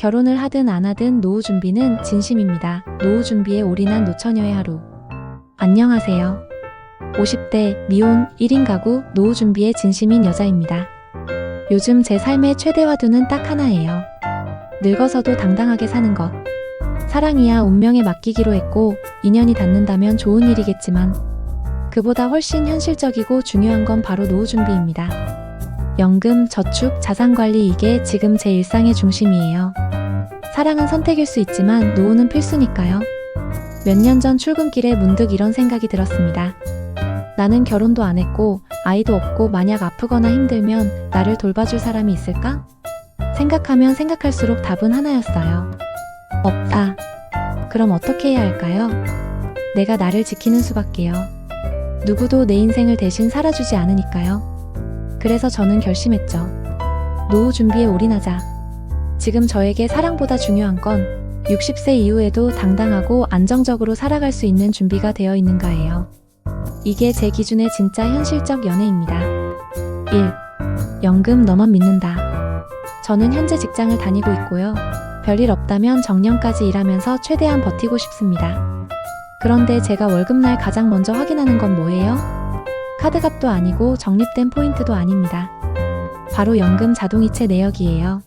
결혼을 하든 안 하든 노후 준비는 진심입니다. 노후 준비에 올인한 노처녀의 하루. 안녕하세요. 50대 미혼 1인 가구 노후 준비에 진심인 여자입니다. 요즘 제 삶의 최대 화두는 딱 하나예요. 늙어서도 당당하게 사는 것. 사랑이야 운명에 맡기기로 했고 인연이 닿는다면 좋은 일이겠지만 그보다 훨씬 현실적이고 중요한 건 바로 노후 준비입니다. 연금, 저축, 자산 관리 이게 지금 제 일상의 중심이에요. 사랑은 선택일 수 있지만 노후는 필수니까요. 몇 년 전 출근길에 문득 이런 생각이 들었습니다. 나는 결혼도 안 했고 아이도 없고 만약 아프거나 힘들면 나를 돌봐줄 사람이 있을까? 생각하면 생각할수록 답은 하나였어요. 없다. 그럼 어떻게 해야 할까요? 내가 나를 지키는 수밖에요. 누구도 내 인생을 대신 살아주지 않으니까요. 그래서 저는 결심했죠. 노후 준비에 올인하자. 지금 저에게 사랑보다 중요한 건 60세 이후에도 당당하고 안정적으로 살아갈 수 있는 준비가 되어 있는가예요. 이게 제 기준의 진짜 현실적 연애입니다. 1. 연금 너만 믿는다. 저는 현재 직장을 다니고 있고요. 별일 없다면 정년까지 일하면서 최대한 버티고 싶습니다. 그런데 제가 월급날 가장 먼저 확인하는 건 뭐예요? 카드값도 아니고 적립된 포인트도 아닙니다. 바로 연금 자동이체 내역이에요.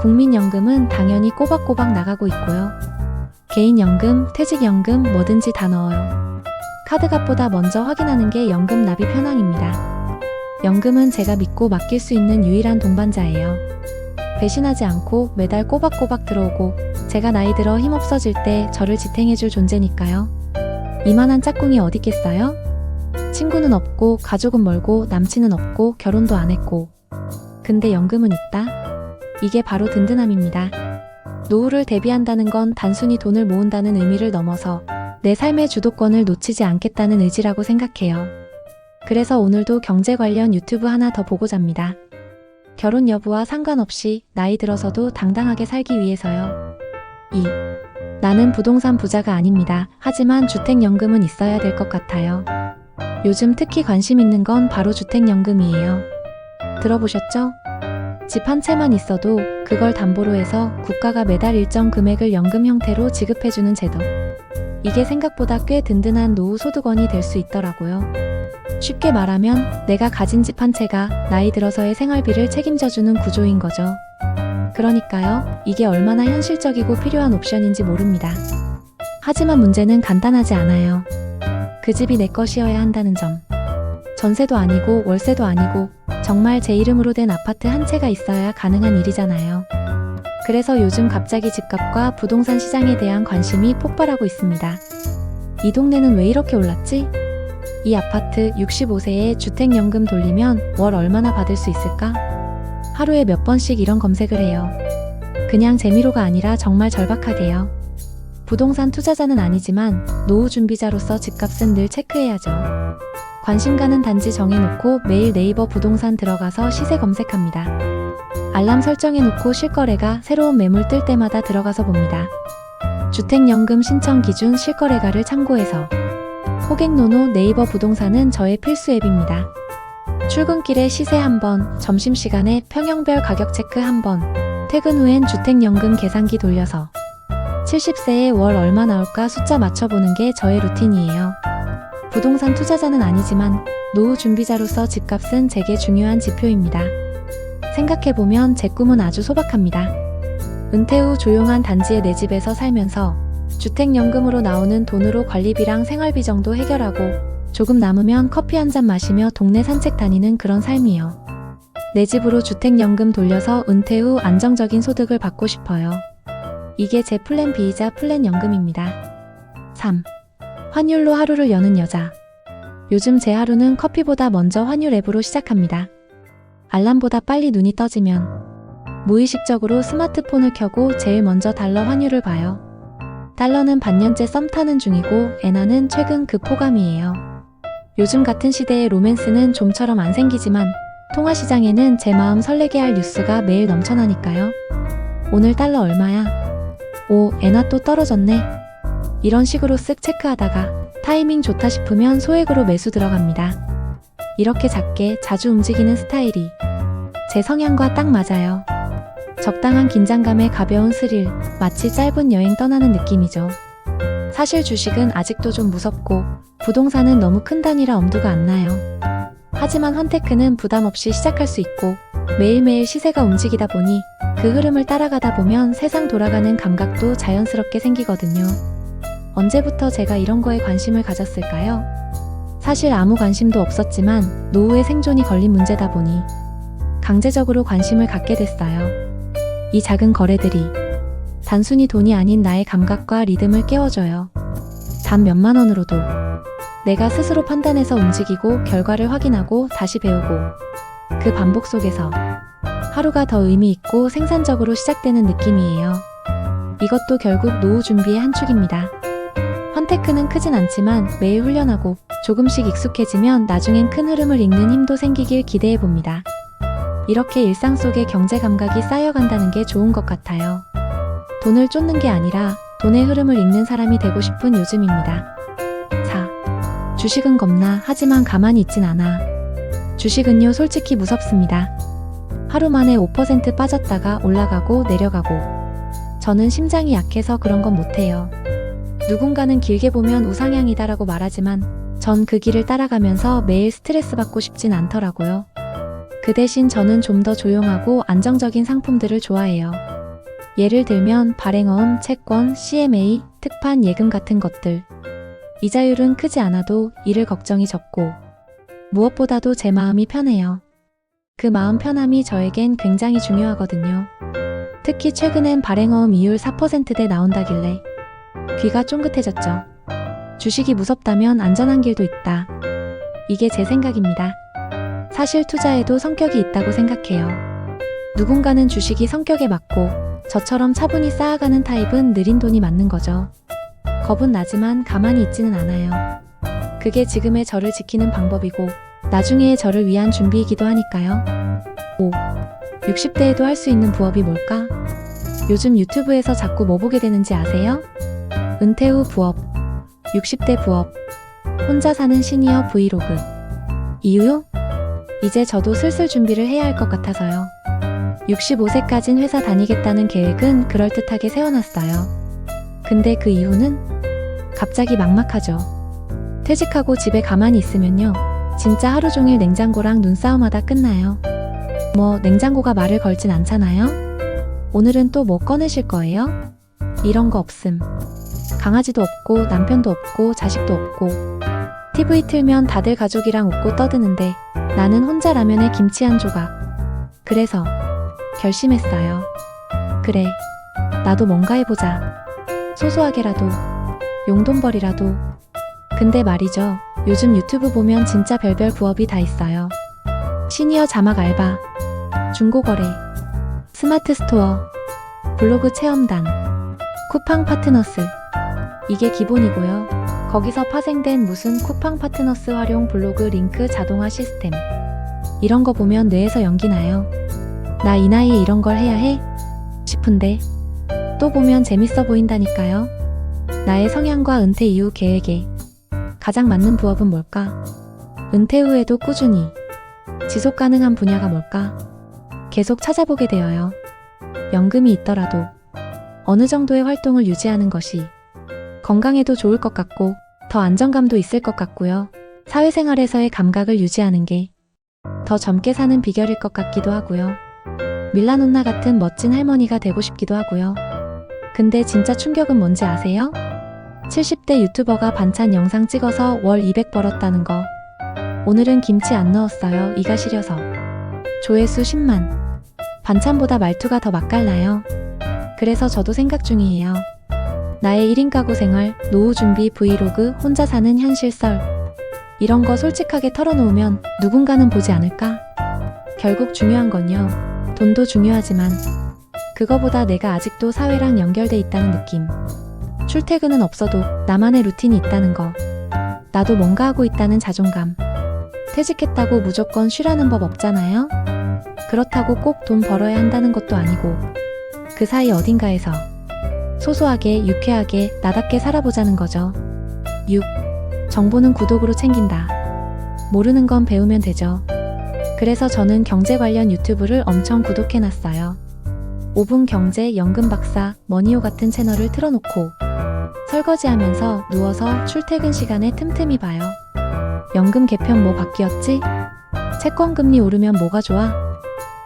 국민연금은 당연히 꼬박꼬박 나가고 있고요. 개인연금, 퇴직연금 뭐든지 다 넣어요. 카드값보다 먼저 확인하는 게 연금 납입 현황입니다. 연금은 제가 믿고 맡길 수 있는 유일한 동반자예요. 배신하지 않고 매달 꼬박꼬박 들어오고 제가 나이 들어 힘없어질 때 저를 지탱해줄 존재니까요. 이만한 짝꿍이 어딨겠어요? 친구는 없고 가족은 멀고 남친은 없고 결혼도 안 했고 근데 연금은 있다? 이게 바로 든든함입니다. 노후를 대비한다는 건 단순히 돈을 모은다는 의미를 넘어서 내 삶의 주도권을 놓치지 않겠다는 의지라고 생각해요. 그래서 오늘도 경제 관련 유튜브 하나 더 보고자 합니다. 결혼 여부와 상관없이 나이 들어서도 당당하게 살기 위해서요. 2. 나는 부동산 부자가 아닙니다. 하지만 주택연금은 있어야 될 것 같아요. 요즘 특히 관심 있는 건 바로 주택연금이에요. 들어보셨죠? 집 한 채만 있어도 그걸 담보로 해서 국가가 매달 일정 금액을 연금 형태로 지급해주는 제도. 이게 생각보다 꽤 든든한 노후 소득원이 될 수 있더라고요. 쉽게 말하면 내가 가진 집 한 채가 나이 들어서의 생활비를 책임져주는 구조인 거죠. 그러니까요, 이게 얼마나 현실적이고 필요한 옵션인지 모릅니다. 하지만 문제는 간단하지 않아요. 그 집이 내 것이어야 한다는 점. 전세도 아니고 월세도 아니고 정말 제 이름으로 된 아파트 한 채가 있어야 가능한 일이잖아요. 그래서 요즘 갑자기 집값과 부동산 시장에 대한 관심이 폭발하고 있습니다. 이 동네는 왜 이렇게 올랐지? 이 아파트 65세에 주택연금 돌리면 월 얼마나 받을 수 있을까? 하루에 몇 번씩 이런 검색을 해요. 그냥 재미로가 아니라 정말 절박하게요. 부동산 투자자는 아니지만 노후 준비자로서 집값은 늘 체크해야죠. 관심 가는 단지 정해놓고 매일 네이버 부동산 들어가서 시세 검색합니다. 알람 설정해놓고 실거래가 새로운 매물 뜰 때마다 들어가서 봅니다. 주택연금 신청 기준 실거래가를 참고해서 호객노노 네이버 부동산은 저의 필수 앱입니다. 출근길에 시세 한 번, 점심시간에 평형별 가격 체크 한 번, 퇴근 후엔 주택연금 계산기 돌려서 70세에 월 얼마 나올까 숫자 맞춰보는 게 저의 루틴이에요. 부동산 투자자는 아니지만 노후 준비자로서 집값은 제게 중요한 지표입니다. 생각해보면 제 꿈은 아주 소박합니다. 은퇴 후 조용한 단지의 내 집에서 살면서 주택연금으로 나오는 돈으로 관리비랑 생활비 정도 해결하고 조금 남으면 커피 한 잔 마시며 동네 산책 다니는 그런 삶이요. 내 집으로 주택연금 돌려서 은퇴 후 안정적인 소득을 받고 싶어요. 이게 제 플랜 B이자 플랜 연금입니다. 3. 환율로 하루를 여는 여자. 요즘 제 하루는 커피보다 먼저 환율 앱으로 시작합니다. 알람보다 빨리 눈이 떠지면 무의식적으로 스마트폰을 켜고 제일 먼저 달러 환율을 봐요. 달러는 반년째 썸 타는 중이고 엔화는 최근 급호감이에요. 요즘 같은 시대의 로맨스는 좀처럼 안 생기지만 통화 시장에는 제 마음 설레게 할 뉴스가 매일 넘쳐나니까요. 오늘 달러 얼마야? 오, 엔화 또 떨어졌네. 이런 식으로 쓱 체크하다가 타이밍 좋다 싶으면 소액으로 매수 들어갑니다. 이렇게 작게 자주 움직이는 스타일이 제 성향과 딱 맞아요. 적당한 긴장감에 가벼운 스릴, 마치 짧은 여행 떠나는 느낌이죠. 사실 주식은 아직도 좀 무섭고 부동산은 너무 큰 단위라 엄두가 안 나요. 하지만 헌테크는 부담 없이 시작할 수 있고 매일매일 시세가 움직이다 보니 그 흐름을 따라가다 보면 세상 돌아가는 감각도 자연스럽게 생기거든요. 언제부터 제가 이런 거에 관심을 가졌을까요? 사실 아무 관심도 없었지만 노후의 생존이 걸린 문제다 보니 강제적으로 관심을 갖게 됐어요. 이 작은 거래들이 단순히 돈이 아닌 나의 감각과 리듬을 깨워줘요. 단 몇만 원으로도 내가 스스로 판단해서 움직이고 결과를 확인하고 다시 배우고 그 반복 속에서 하루가 더 의미 있고 생산적으로 시작되는 느낌이에요. 이것도 결국 노후 준비의 한 축입니다. 헌테크는 크진 않지만 매일 훈련하고 조금씩 익숙해지면 나중엔 큰 흐름을 읽는 힘도 생기길 기대해 봅니다. 이렇게 일상 속에 경제 감각이 쌓여간다는 게 좋은 것 같아요. 돈을 쫓는 게 아니라 돈의 흐름을 읽는 사람이 되고 싶은 요즘입니다. 4. 주식은 겁나 하지만 가만히 있진 않아. 주식은요 솔직히 무섭습니다. 하루 만에 5% 빠졌다가 올라가고 내려가고. 저는 심장이 약해서 그런 건 못해요. 누군가는 길게 보면 우상향이다라고 말하지만 전 그 길을 따라가면서 매일 스트레스 받고 싶진 않더라고요. 그 대신 저는 좀 더 조용하고 안정적인 상품들을 좋아해요. 예를 들면 발행어음, 채권, CMA, 특판, 예금 같은 것들. 이자율은 크지 않아도 잃을 걱정이 적고 무엇보다도 제 마음이 편해요. 그 마음 편함이 저에겐 굉장히 중요하거든요. 특히 최근엔 발행어음 이율 4%대 나온다길래 귀가 쫑긋해졌죠. 주식이 무섭다면 안전한 길도 있다. 이게 제 생각입니다. 사실 투자에도 성격이 있다고 생각해요. 누군가는 주식이 성격에 맞고 저처럼 차분히 쌓아가는 타입은 느린 돈이 맞는 거죠. 겁은 나지만 가만히 있지는 않아요. 그게 지금의 저를 지키는 방법이고 나중에의 저를 위한 준비이기도 하니까요. 5. 60대에도 할 수 있는 부업이 뭘까? 요즘 유튜브에서 자꾸 뭐 보게 되는지 아세요? 은퇴 후 부업, 60대 부업, 혼자 사는 시니어 브이로그. 이유요? 이제 저도 슬슬 준비를 해야 할 것 같아서요. 65세까진 회사 다니겠다는 계획은 그럴듯하게 세워놨어요. 근데 그 이유는 갑자기 막막하죠. 퇴직하고 집에 가만히 있으면요. 진짜 하루 종일 냉장고랑 눈싸움하다 끝나요. 뭐 냉장고가 말을 걸진 않잖아요. 오늘은 또 뭐 꺼내실 거예요? 이런 거 없음. 강아지도 없고 남편도 없고 자식도 없고 TV 틀면 다들 가족이랑 웃고 떠드는데 나는 혼자 라면에 김치 한 조각. 그래서 결심했어요. 그래, 나도 뭔가 해보자. 소소하게라도, 용돈벌이라도. 근데 말이죠. 요즘 유튜브 보면 진짜 별별 부업이 다 있어요. 시니어 자막 알바, 중고거래, 스마트 스토어, 블로그 체험단, 쿠팡 파트너스. 이게 기본이고요. 거기서 파생된 무슨 쿠팡 파트너스 활용 블로그 링크 자동화 시스템. 이런 거 보면 뇌에서 연기 나요. 나 이 나이에 이런 걸 해야 해? 싶은데. 또 보면 재밌어 보인다니까요. 나의 성향과 은퇴 이후 계획에 가장 맞는 부업은 뭘까? 은퇴 후에도 꾸준히 지속 가능한 분야가 뭘까? 계속 찾아보게 되어요. 연금이 있더라도 어느 정도의 활동을 유지하는 것이 건강에도 좋을 것 같고 더 안정감도 있을 것 같고요. 사회생활에서의 감각을 유지하는 게 더 젊게 사는 비결일 것 같기도 하고요. 밀라논나 같은 멋진 할머니가 되고 싶기도 하고요. 근데 진짜 충격은 뭔지 아세요? 70대 유튜버가 반찬 영상 찍어서 월 200 벌었다는 거. 오늘은 김치 안 넣었어요. 이가 시려서. 조회수 10만. 반찬보다 말투가 더 맛깔나요. 그래서 저도 생각 중이에요. 나의 1인 가구 생활, 노후 준비 브이로그, 혼자 사는 현실 썰. 이런 거 솔직하게 털어놓으면 누군가는 보지 않을까? 결국 중요한 건요. 돈도 중요하지만 그거보다 내가 아직도 사회랑 연결돼 있다는 느낌. 출퇴근은 없어도 나만의 루틴이 있다는 거. 나도 뭔가 하고 있다는 자존감. 퇴직했다고 무조건 쉬라는 법 없잖아요? 그렇다고 꼭 돈 벌어야 한다는 것도 아니고, 그 사이 어딘가에서 소소하게, 유쾌하게, 나답게 살아보자는 거죠. 6. 정보는 구독으로 챙긴다. 모르는 건 배우면 되죠. 그래서 저는 경제 관련 유튜브를 엄청 구독해놨어요. 5분 경제, 연금 박사, 머니오 같은 채널을 틀어놓고 설거지하면서 누워서 출퇴근 시간에 틈틈이 봐요. 연금 개편 뭐 바뀌었지? 채권 금리 오르면 뭐가 좋아?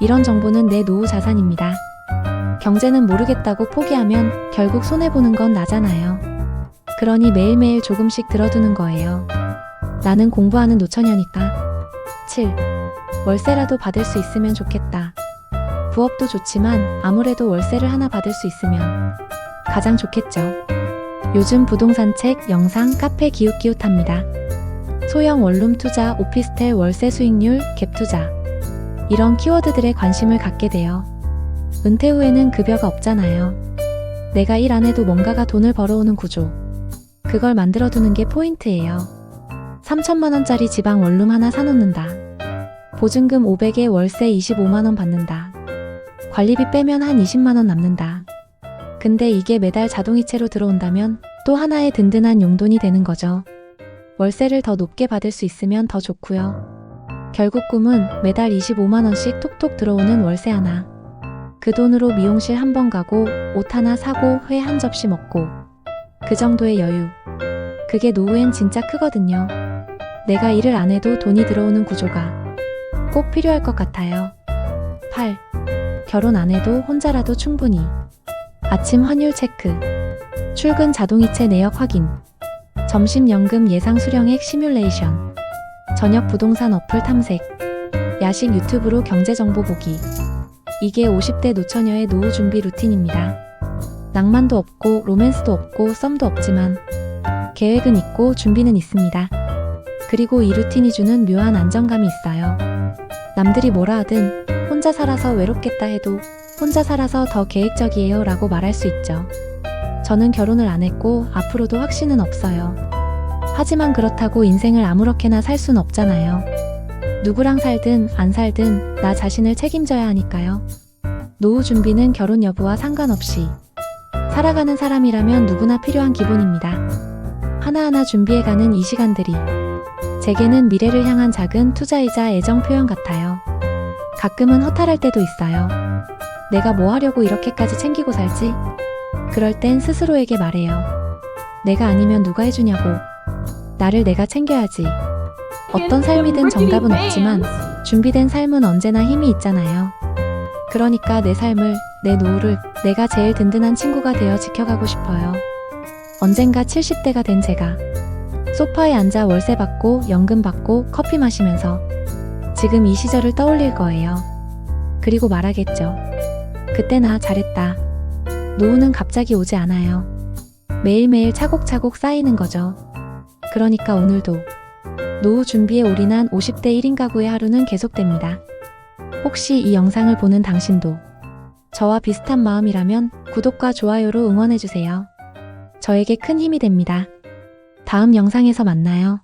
이런 정보는 내 노후 자산입니다. 경제는 모르겠다고 포기하면 결국 손해보는 건 나잖아요. 그러니 매일매일 조금씩 들어두는 거예요. 나는 공부하는 노처녀니까. 7. 월세라도 받을 수 있으면 좋겠다. 부업도 좋지만 아무래도 월세를 하나 받을 수 있으면 가장 좋겠죠. 요즘 부동산 책, 영상, 카페 기웃기웃합니다. 소형 원룸 투자, 오피스텔 월세 수익률, 갭 투자. 이런 키워드들에 관심을 갖게 돼요. 은퇴 후에는 급여가 없잖아요. 내가 일 안 해도 뭔가가 돈을 벌어오는 구조. 그걸 만들어두는 게 포인트예요. 3천만원짜리 지방 원룸 하나 사놓는다. 보증금 500에 월세 25만원 받는다. 관리비 빼면 한 20만원 남는다. 근데 이게 매달 자동이체로 들어온다면 또 하나의 든든한 용돈이 되는 거죠. 월세를 더 높게 받을 수 있으면 더 좋고요. 결국 꿈은 매달 25만원씩 톡톡 들어오는 월세 하나. 그 돈으로 미용실 한 번 가고 옷 하나 사고 회 한 접시 먹고 그 정도의 여유. 그게 노후엔 진짜 크거든요. 내가 일을 안 해도 돈이 들어오는 구조가 꼭 필요할 것 같아요. 8. 결혼 안 해도 혼자라도 충분히. 아침 환율 체크. 출근 자동이체 내역 확인. 점심 연금 예상 수령액 시뮬레이션. 저녁 부동산 어플 탐색. 야식 유튜브로 경제 정보 보기. 이게 50대 노처녀의 노후 준비 루틴입니다. 낭만도 없고 로맨스도 없고 썸도 없지만 계획은 있고 준비는 있습니다. 그리고 이 루틴이 주는 묘한 안정감이 있어요. 남들이 뭐라 하든 혼자 살아서 외롭겠다 해도 혼자 살아서 더 계획적이에요 라고 말할 수 있죠. 저는 결혼을 안 했고 앞으로도 확신은 없어요. 하지만 그렇다고 인생을 아무렇게나 살 순 없잖아요. 누구랑 살든 안 살든 나 자신을 책임져야 하니까요. 노후 준비는 결혼 여부와 상관없이 살아가는 사람이라면 누구나 필요한 기본입니다. 하나하나 준비해가는 이 시간들이 제게는 미래를 향한 작은 투자이자 애정 표현 같아요. 가끔은 허탈할 때도 있어요. 내가 뭐 하려고 이렇게까지 챙기고 살지? 그럴 땐 스스로에게 말해요. 내가 아니면 누가 해주냐고. 나를 내가 챙겨야지. 어떤 삶이든 정답은 없지만 준비된 삶은 언제나 힘이 있잖아요. 그러니까 내 삶을, 내 노후를 내가 제일 든든한 친구가 되어 지켜가고 싶어요. 언젠가 70대가 된 제가 소파에 앉아 월세 받고 연금 받고 커피 마시면서 지금 이 시절을 떠올릴 거예요. 그리고 말하겠죠. 그때 나 잘했다. 노후는 갑자기 오지 않아요. 매일매일 차곡차곡 쌓이는 거죠. 그러니까 오늘도 노후 준비에 올인한 50대 1인 가구의 하루는 계속됩니다. 혹시 이 영상을 보는 당신도 저와 비슷한 마음이라면 구독과 좋아요로 응원해주세요. 저에게 큰 힘이 됩니다. 다음 영상에서 만나요.